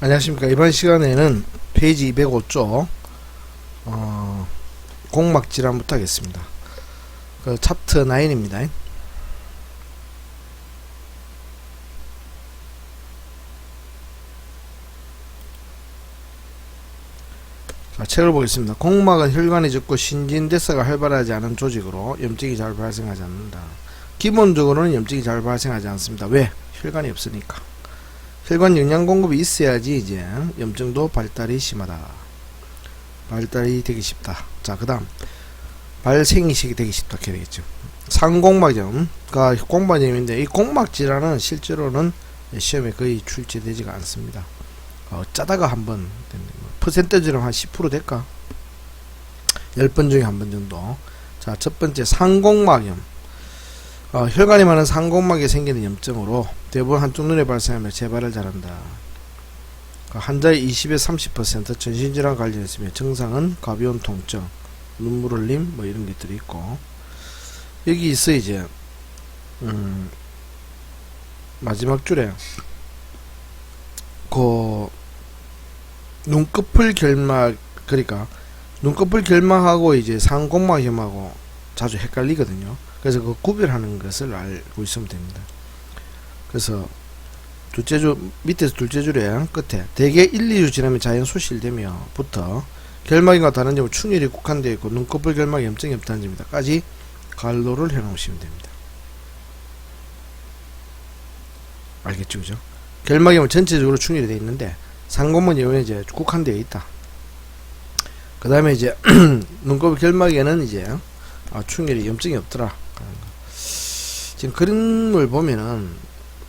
안녕하십니까. 이번 시간에는 페이지 205쪽, 어, 공막 질환부터 하겠습니다. 그 차트 9입니다. 자, 책을 보겠습니다. 공막은 혈관이 적고 신진대사가 활발하지 않은 조직으로 염증이 잘 발생하지 않는다. 기본적으로는 염증이 잘 발생하지 않습니다. 왜? 혈관이 없으니까. 혈관 영양 공급이 있어야지 이제 염증도 발달이 심하다. 발달이 되기 쉽다. 자, 그 다음 발생이식이 되기 쉽다. 이렇게 되겠죠. 상공막염과 공막염인데 이 공막 질환은 실제로는 시험에 거의 출제되지가 않습니다. 어, 짜다가 한번 퍼센테지로 한 10% 될까? 10번 중에 한 번 정도. 자, 첫 번째 상공막염. 어, 혈관이 많은 상공막에 생기는 염증으로 대부분 한쪽 눈에 발생하며 재발을 잘한다. 그 환자의 20에서 30% 전신질환 관련했으며 증상은 가벼운 통증, 눈물 흘림 뭐 이런 것들이 있고. 여기 있어 이제. 음, 마지막 줄에. 그 눈꺼풀 결막 그러니까 눈꺼풀 결막하고 이제 상공막염하고 자주 헷갈리거든요. 그래서 그 구별하는 것을 알고 있으면 됩니다. 그래서 둘째 줄 밑에서 둘째 줄에 끝에 대개 1, 2주 지나면 자연 소실되며부터 결막인과 다른 점은 충혈이 국한되어 있고 눈꺼풀 결막에 염증이 없다는 점이다까지 갈로를 해놓으시면 됩니다. 알겠죠, 그죠? 결막염은 전체적으로 충혈이 되어 있는데 상공막염은 이제 국한되어 있다. 그 다음에 이제 눈꺼풀 결막에는 이제 아, 충혈이 염증이 없더라. 지금 그림을 보면은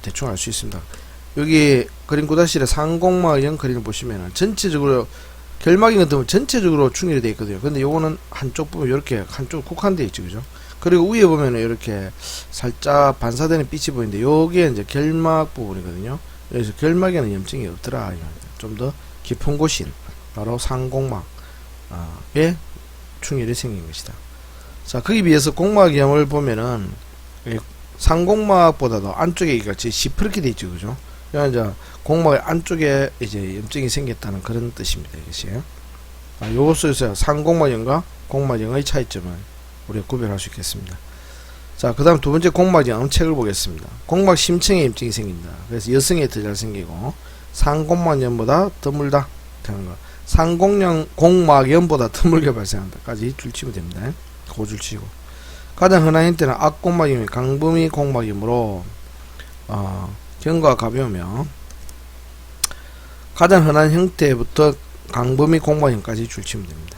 대충 알 수 있습니다. 여기 그림 구다실에 상공막염 그림을 보시면은 전체적으로 결막인 같은 전체적으로 충혈이 되어 있거든요. 근데 요거는 한쪽 부분 이렇게 한쪽 국한되어 있죠, 그죠? 그리고 위에 보면은 이렇게 살짝 반사되는 빛이 보이는데 요게 이제 결막 부분이거든요. 그래서 결막에는 염증이 없더라. 좀 더 깊은 곳인 바로 상공막에 충혈이 생긴 것이다. 자, 거기에 비해서 공막염을 보면은 이 상공막보다도 안쪽에 같이 시퍼렇게 돼 있죠, 그죠? 그러니까 이제 공막의 안쪽에 이제 염증이 생겼다는 그런 뜻입니다, 이것이. 아, 요것에서 상공막염과 공막염의 차이점을 우리가 구별할 수 있겠습니다. 자, 그 다음 두 번째 공막염 책을 보겠습니다. 공막 심층에 염증이 생긴다. 그래서 여성에 더 잘 생기고 상공막염보다 드물다. 상공염 공막염보다 드물게 발생한다까지 줄치면 됩니다. 고줄 치고 가장 흔한 형태는 악공막염이 강범위 공막염으로 어, 경과 가벼우며 가장 흔한 형태부터 강범위 공막염까지 줄치면 됩니다.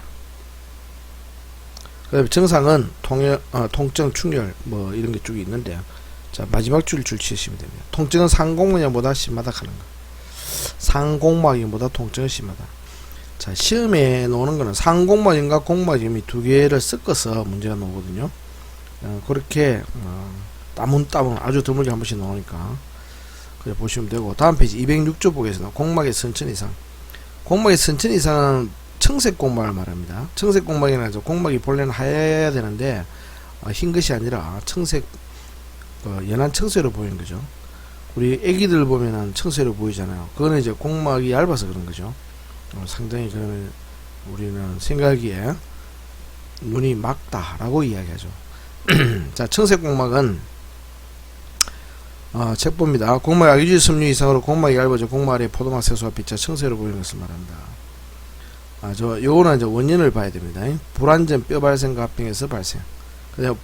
그다음에 증상은 통열, 어, 통증, 충혈 뭐 이런 게 쭉 있는데 자 마지막 줄 줄치시면 됩니다. 통증은 상공막염보다 심하다 하는 거. 상공막염보다 통증은 심하다. 자, 시험에 나오는 거는 상공막염과 공막염이 두 개를 섞어서 문제가 나오거든요. 어, 그렇게 어, 따문따문 아주 드물게 한 번씩 나오니까 그래 보시면 되고 다음 페이지 206조 보겠습니다. 공막의 선천 이상. 공막의 선천 이상은 청색 공막을 말합니다. 청색 공막이나 저 공막이 본래는 하얘야 되는데 어, 흰 것이 아니라 청색 어, 연한 청색으로 보이는 거죠. 우리 애기들 보면은 청색으로 보이잖아요. 그거는 이제 공막이 얇아서 그런 거죠. 어, 상당히 그러면 우리는 생각하기에 눈이 막다라고 이야기하죠. 자, 청색 공막은 어, 책 봅니다. 공막 약유지 섬유 이상으로 공막이 얇아져 공막 아래 포도막 세수와 빛자 청색으로 보이는 것을 말합니다. 아, 저 요거는 이제 원인을 봐야 됩니다. 불안전 뼈 발생과 합병에서 발생. 그다음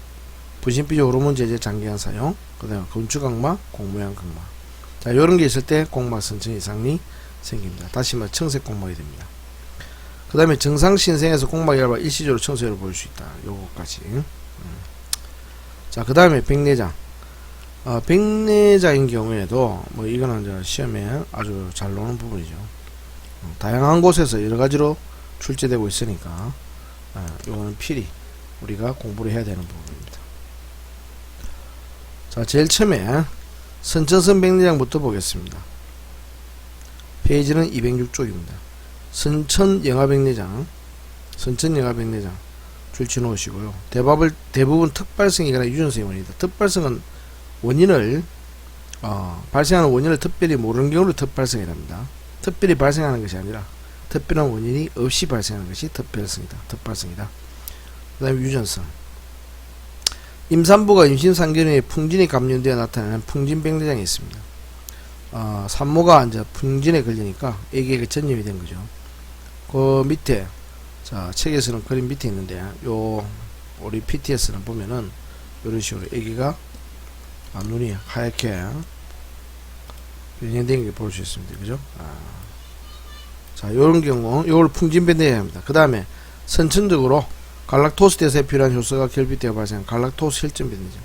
부신비조 호르몬 제제 장기간 사용. 그다음 건축 각막, 공모양 각막. 자, 요런 게 있을 때 공막 선천 이상이 생깁니다. 다시 말해 청색 공막이 됩니다. 그 다음에 정상 신생에서 공막이 얇아 일시적으로 청색으로 보일 수 있다. 요거까지. 음. 자, 그 다음에 백내장. 어, 백내장인 경우에도 뭐 이거는 이제 시험에 아주 잘 나오는 부분이죠. 음, 다양한 곳에서 여러 가지로 출제되고 있으니까 어, 요거는 필히 우리가 공부를 해야 되는 부분입니다. 자, 제일 처음에 선천성 백내장부터 보겠습니다. 페이지는 206쪽입니다. 선천 영화백내장, 선천 영화백내장 줄치 놓으시고요. 대bab을 대부분 특발성이거나 유전성의 원인이다. 특발성은 원인을 어, 발생하는 원인을 특별히 모르는 경우를 특발성이랍니다. 특별히 발생하는 것이 아니라 특별한 원인이 없이 발생하는 것이 특별성이다. 특발성이다. 그 다음에 유전성. 임산부가 임신 3개월에 풍진이 감염되어 나타나는 풍진병대장이 있습니다. 어, 산모가 이제 풍진에 걸리니까 애기에게 전염이 된 거죠. 그 밑에 자 책에서는 그림 밑에 있는데 요 우리 PTS는 보면은 이런 식으로 애기가 아, 눈이 하얗게 변형된 게 볼 수 있습니다. 그죠? 아. 자, 요런 경우, 요걸 풍진변대야 합니다. 그 다음에 선천적으로 갈락토스 대사에 필요한 효소가 결핍되어 발생한 갈락토스 혈전 변대장.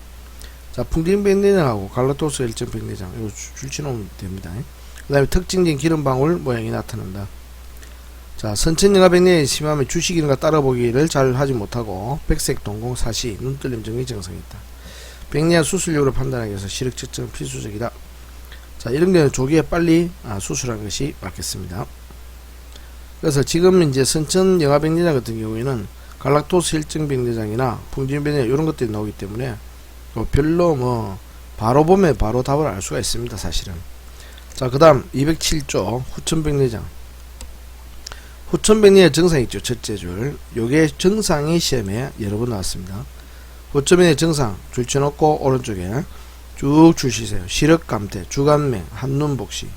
자, 풍진변대장하고 갈락토스 혈전 변대장, 이거 줄- 줄치놓으면 됩니다. 그 다음에 특징적인 기름방울 모양이 나타난다. 자, 선천영화 백내에 심하면 주식이는가 따라보기를 잘 하지 못하고 백색 동공 사시, 눈떨림 정리 증상이 있다. 백내야 수술력으로 판단하기 위해서 시력 측정은 필수적이다. 자, 이런 경우는 조기에 빨리 아, 수술하는 것이 맞겠습니다. 그래서 지금 이제 선천 영아백내장 같은 경우에는 갈락토스 혈증백내장이나 풍진 백내장 이런 것들이 나오기 때문에 뭐 별로 뭐 바로 보면 바로 답을 알 수가 있습니다. 사실은. 자, 그 다음 207조 후천백내장. 후천백내장 증상이 있죠. 첫째 줄. 요게 증상이 시험에 여러 번 나왔습니다. 후천백내장 증상 줄 쳐놓고 오른쪽에 쭉 주시세요. 시력 감퇴, 주간맹, 한눈 복시,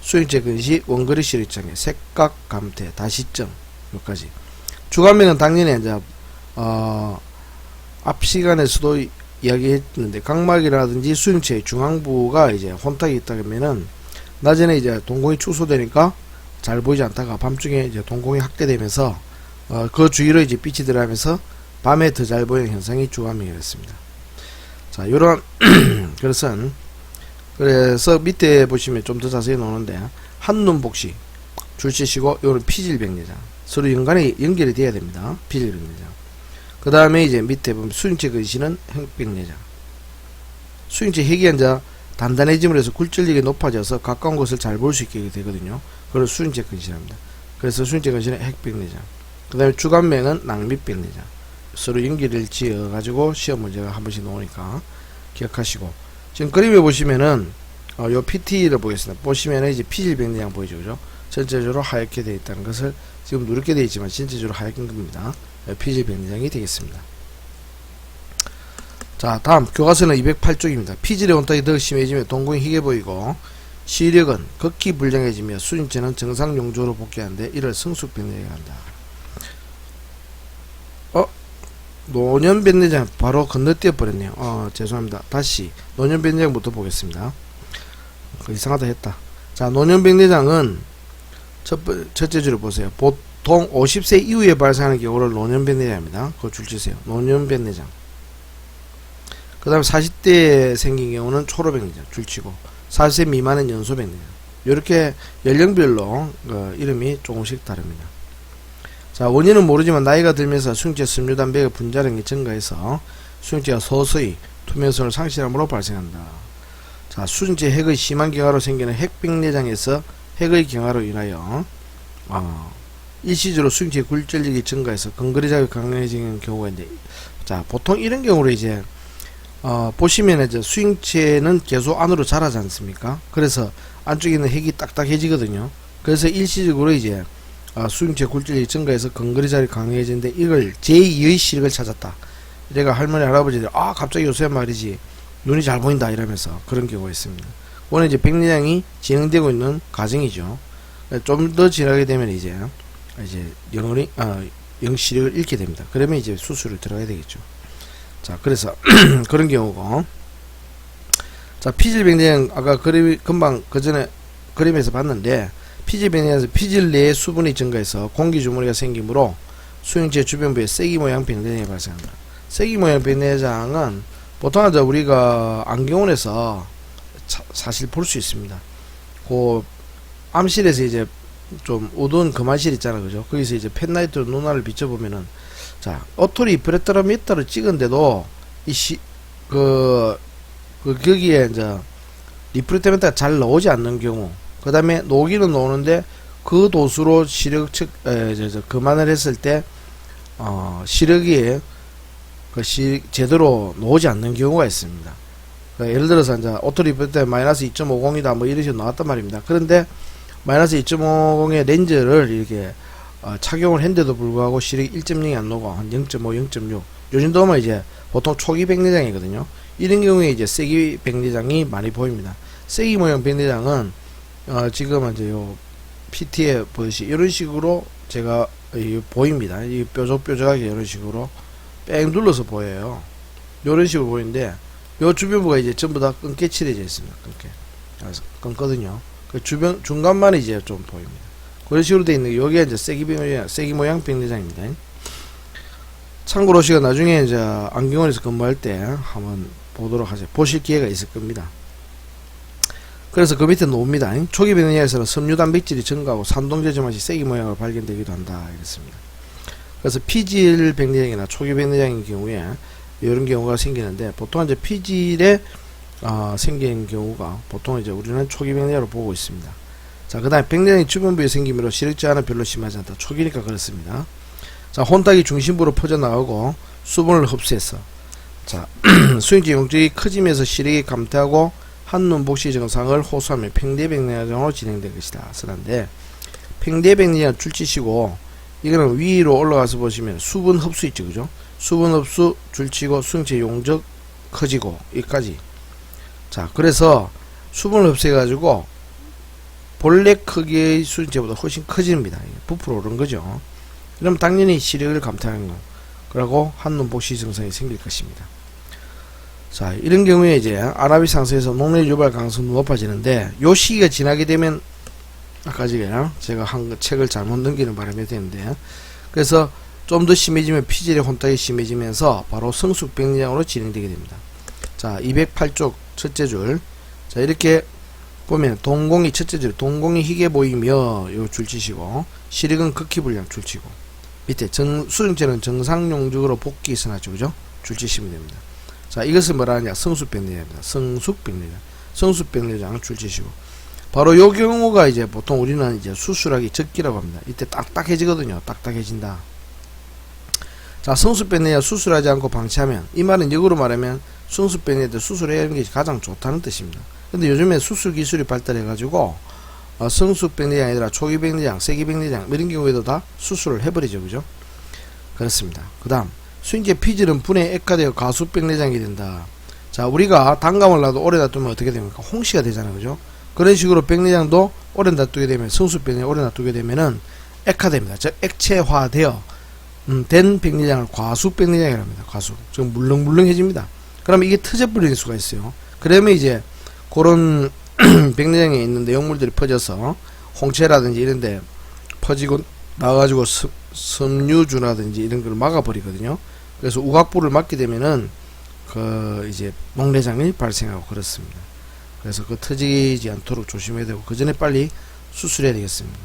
수행체 근시, 원거리 시력장애, 색각 감퇴, 다시증 여기까지. 주간맹은 당연히 이제 어, 앞 시간에서도 이야기했는데 각막이라든지 수행체의 중앙부가 이제 혼탁이 있다 그러면은 낮에는 이제 동공이 축소되니까 잘 보이지 않다가 밤중에 이제 동공이 확대되면서 어, 그 주위로 이제 빛이 들어가면서 밤에 더 잘 보이는 현상이 주간맹이랬습니다. 자, 요런 그것은 그래서 밑에 보시면 좀 더 자세히 나오는데 한눈 복시 줄치시고 요런 피질병내장 서로 연관이 연결이 돼야 됩니다. 피질병내장. 그 다음에 이제 밑에 보면 수인체 근시는 횡병내장. 수인체 핵이 이제 단단해짐으로 해서 굴절력이 높아져서 가까운 것을 잘 볼 수 있게 되거든요. 그걸 수인체 근시랍니다. 그래서 수인체 근시는 핵병 내장. 그 다음에 주간맹은 낭밑병내장. 서로 연결을 지어 가지고 시험 문제가 한 번씩 나오니까 기억하시고 지금 그림에 보시면은 어, 요 PT를 보겠습니다. 보시면은 이제 피질병 내장 보이죠, 그죠? 전체적으로 하얗게 되어 있다는 것을 지금 누렇게 되어 있지만 전체적으로 하얗게 겁니다. 예, 피질병내장이 되겠습니다. 자, 다음 교과서는 208쪽입니다. 피질의 온탁이 더 심해지며 동공이 희게 보이고 시력은 극히 불량해지며 수인체는 정상 용조로 복귀하는데 이를 성숙병내장이라 한다. 어? 노년 변내장 바로 건너뛰어 버렸네요. 어, 죄송합니다. 다시 노년 변내장부터 보겠습니다. 그 이상하다 했다. 자, 노년 변내장은 첫, 번- 첫째 줄을 보세요. 보통 50세 이후에 발생하는 경우를 노년변내장입니다. 그거 줄 치세요. 노년변내장. 그 다음에 40대에 생긴 경우는 초로변내장 줄 치고 40세 미만은 연소변내장. 이렇게 연령별로 어, 이름이 조금씩 다릅니다. 자, 원인은 모르지만 나이가 들면서 수용체 섬유단백의 분자량이 증가해서 수용체가 서서히 투명성을 상실함으로 발생한다. 자, 수증체 핵의 심한 경화로 생기는 핵백내장에서 핵의 경화로 인하여 어, 일시적으로 수용체 굴절력이 증가해서 근거리 자극이 강해지는 경우가 있는데 자, 보통 이런 경우로 이제 어, 보시면 이제 수용체는 계속 안으로 자라지 않습니까? 그래서 안쪽에 있는 핵이 딱딱해지거든요. 그래서 일시적으로 이제 아, 수용체 굴절력이 증가해서 근거리 자리 강해지는데 이걸 제2의 시력을 찾았다. 내가 할머니 할아버지들 아 갑자기 요새 말이지 눈이 잘 보인다 이러면서 그런 경우가 있습니다. 오늘 이제 백내장이 진행되고 있는 과정이죠. 좀 더 지나게 되면 이제 이제 영어리 아 영시력을 잃게 됩니다. 그러면 이제 수술을 들어가야 되겠죠. 자 그래서 그런 경우고 자 피질백내장 아까 그림 금방 그 전에 그림에서 봤는데 피질병에서 피질 내에 수분이 증가해서 공기 주머니가 생기므로 수용체 주변부에 세기 모양 병내장이 발생한다. 세기 모양 병내장은 보통 이제 우리가 안경원에서 차- 사실 볼 수 있습니다. 그 암실에서 이제 좀 어두운 거만실 있잖아, 그죠? 거기서 이제 펜라이트로 눈알을 비춰보면은 자 어토리 프레터로미터를 찍은데도 이시그 그 거기에 이제 리프레터미터가 잘 나오지 않는 경우 그 다음에 녹이는 노는데 그 도수로 시력 측, 에, 저, 저, 그만을 했을 때, 어, 시력이, 그 시, 제대로 나오지 않는 경우가 있습니다. 그 예를 들어서, 이제, 오토리프 때 마이너스 2.50이다, 뭐 이런 식으로 나왔단 말입니다. 그런데, 마이너스 2.50의 렌즈를 이렇게 어, 착용을 했는데도 불구하고 시력이 1.0이 안 나고 한 0.5, 0.6. 요 정도면 이제 보통 초기 백내장이거든요. 이런 경우에 이제 세기 백내장이 많이 보입니다. 세기 모양 백내장은 어, 지금 이제 요 PT에 보듯이 이런 식으로 제가 이 보입니다. 이 뾰족뾰족하게 이런 식으로 뺑 눌러서 보여요. 이런 식으로 보이는데 요 주변부가 이제 전부 다 끊게 칠해져 있습니다. 끊게. 그래서 끊거든요. 그 주변 중간만 이제 좀 보입니다. 그런 식으로 돼 있는 게 여기가 이제 세기 모양 세기 모양 백내장입니다. 참고로 시가 나중에 이제 안경원에서 근무할 때 한번 보도록 하죠. 보실 기회가 있을 겁니다. 그래서 그 밑에 놓습니다. 초기 백내장에서는 섬유 단백질이 증가하고 산동제점 맛이 세기 모양으로 발견되기도 한다. 이랬습니다. 그래서 피질 백내장이나 초기 백내장인 경우에 이런 경우가 생기는데 보통 이제 피질에 어, 생긴 경우가 보통 이제 우리는 초기 백내장으로 보고 있습니다. 자, 그 다음에 백내장이 주변부에 생기므로 시력 제한은 별로 심하지 않다. 초기니까 그렇습니다. 자, 혼탁이 중심부로 퍼져나가고 수분을 흡수해서 자, 수용지 용적이 커지면서 시력이 감퇴하고 한눈 복시 증상을 호소하며 팽대백내장으로 진행된 것이다. 쓰는데 팽대백내장 줄치시고 이거는 위로 올라가서 보시면 수분 흡수 있죠, 그죠? 수분 흡수 줄치고 수용체 용적 커지고 여기까지. 자, 그래서 수분을 흡수해가지고 본래 크기의 수준체보다 훨씬 커집니다. 부풀어 오른 거죠. 그럼 당연히 시력을 감퇴하는 거. 그리고 한눈 복시 증상이 생길 것입니다. 자, 이런 경우에 이제 아라비 상승에서 녹내 유발 가능성이 높아지는데 요 시기가 지나게 되면 아까 제가 제가 한 책을 잘못 넘기는 바람에 되는데 그래서 좀 더 심해지면 피질의 혼탁이 심해지면서 바로 성숙 백내장으로 진행되게 됩니다. 자, 208쪽 첫째 줄. 자, 이렇게 보면 동공이 첫째 줄 동공이 희게 보이며 요 줄치시고 시력은 극히 불량 줄치고 밑에 정, 수증체는 정상 용적으로 복귀 있어나죠. 그죠? 줄치시면 됩니다. 자 이것을 뭐라 하냐? 성숙백내장입니다. 성숙백내장 성숙백내장 줄치시고. 바로 요 경우가 이제 보통 우리는 이제 수술하기 적기라고 합니다. 이때 딱딱해지거든요. 딱딱해진다. 자 성숙백내장 수술하지 않고 방치하면 이 말은 역으로 말하면 성숙백내장 수술해야 하는 게 가장 좋다는 뜻입니다. 근데 요즘에 수술 기술이 발달해 가지고 어, 성숙백내장이 아니라 초기백내장, 세기백내장 이런 경우에도 다 수술을 해버리죠. 그죠? 그렇습니다. 그 다음 수인제 피질은 분해 액화되어 가수백내장이 된다. 자 우리가 단감을 놔도 오래 놔두면 어떻게 됩니까? 홍시가 되잖아요. 그죠? 그런 식으로 백내장도 오래 놔두게 되면 성숙백내장 오래 놔두게 되면은 액화됩니다. 즉 액체화되어 음, 된 백내장을 과수백내장이라고 합니다. 과수. 좀 물렁물렁해집니다 그러면 이게 터져버리는 수가 있어요 그러면 이제 그런 백내장에 있는 내용물들이 퍼져서 홍채라든지 이런데 퍼지고 나가지고 습, 섬유주라든지 이런 걸 막아버리거든요. 그래서 우각부를 막게 되면은 그 이제 목내장이 발생하고 그렇습니다. 그래서 그 터지지 않도록 조심해야 되고 그 전에 빨리 수술해야 되겠습니다.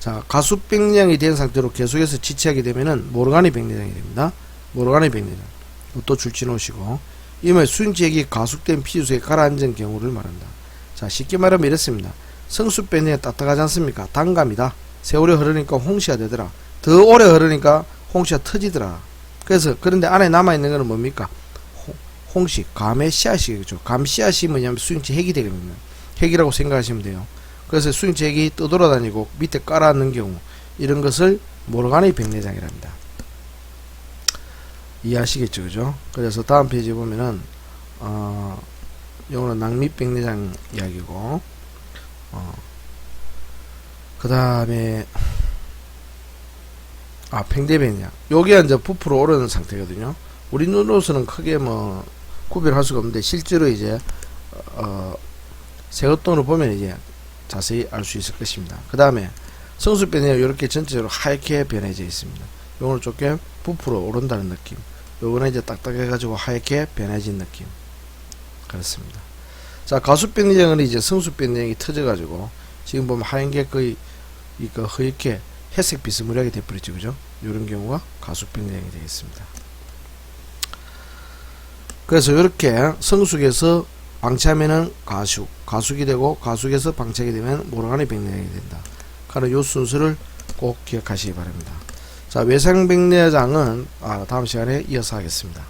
자 가수백내장이 된 상태로 계속해서 지체하게 되면은 모르가니 백내장이 됩니다. 모르가니 백내장. 또 줄지 놓으시고 이말 수인지액이 가속된 피주속에 가라앉은 경우를 말한다. 자, 쉽게 말하면 이렇습니다. 성수변이 따뜻하지 않습니까? 단감이다. 세월이 흐르니까 홍시가 되더라. 더 오래 흐르니까 홍시가 터지더라. 그래서, 그런데 안에 남아있는 거는 뭡니까? 홍, 홍시, 감의 씨앗이겠죠. 감 씨앗이 뭐냐면 수인지 핵이 되거든요. 핵이라고 생각하시면 돼요. 그래서 수인지 핵이 떠돌아다니고 밑에 깔아앉는 경우, 이런 것을 모르가니 백내장이랍니다. 이해하시겠죠, 그죠? 그래서 다음 페이지 보면은, 어, 요거는 낭밑백내장 이야기고, 어, 그 다음에, 아, 팽대백내장. 요게 이제 부풀어 오르는 상태거든요. 우리 눈으로서는 크게 뭐, 구별할 수가 없는데, 실제로 이제, 어, 세것돈으로 보면 이제 자세히 알 수 있을 것입니다. 그 다음에, 성수변이 이렇게 전체적으로 하얗게 변해져 있습니다. 요거는 조금 부풀어 오른다는 느낌. 요거는 이제 딱딱해가지고 하얗게 변해진 느낌. 그렇습니다. 자, 가수변내장은 이제 성수변내장이 터져가지고, 지금 보면 하얀 게 거의, 이거 허옇게 회색 비스무리하게 돼버렸죠. 그죠? 이런 경우가 가수변내장이 되겠습니다. 그래서 이렇게 성숙에서 방치하면은 가숙, 가숙이 되고, 가숙에서 방치하게 되면 모르가니 백내장이 된다. 요 순서를 꼭 기억하시기 바랍니다. 자, 외상백내장은, 아, 다음 시간에 이어서 하겠습니다.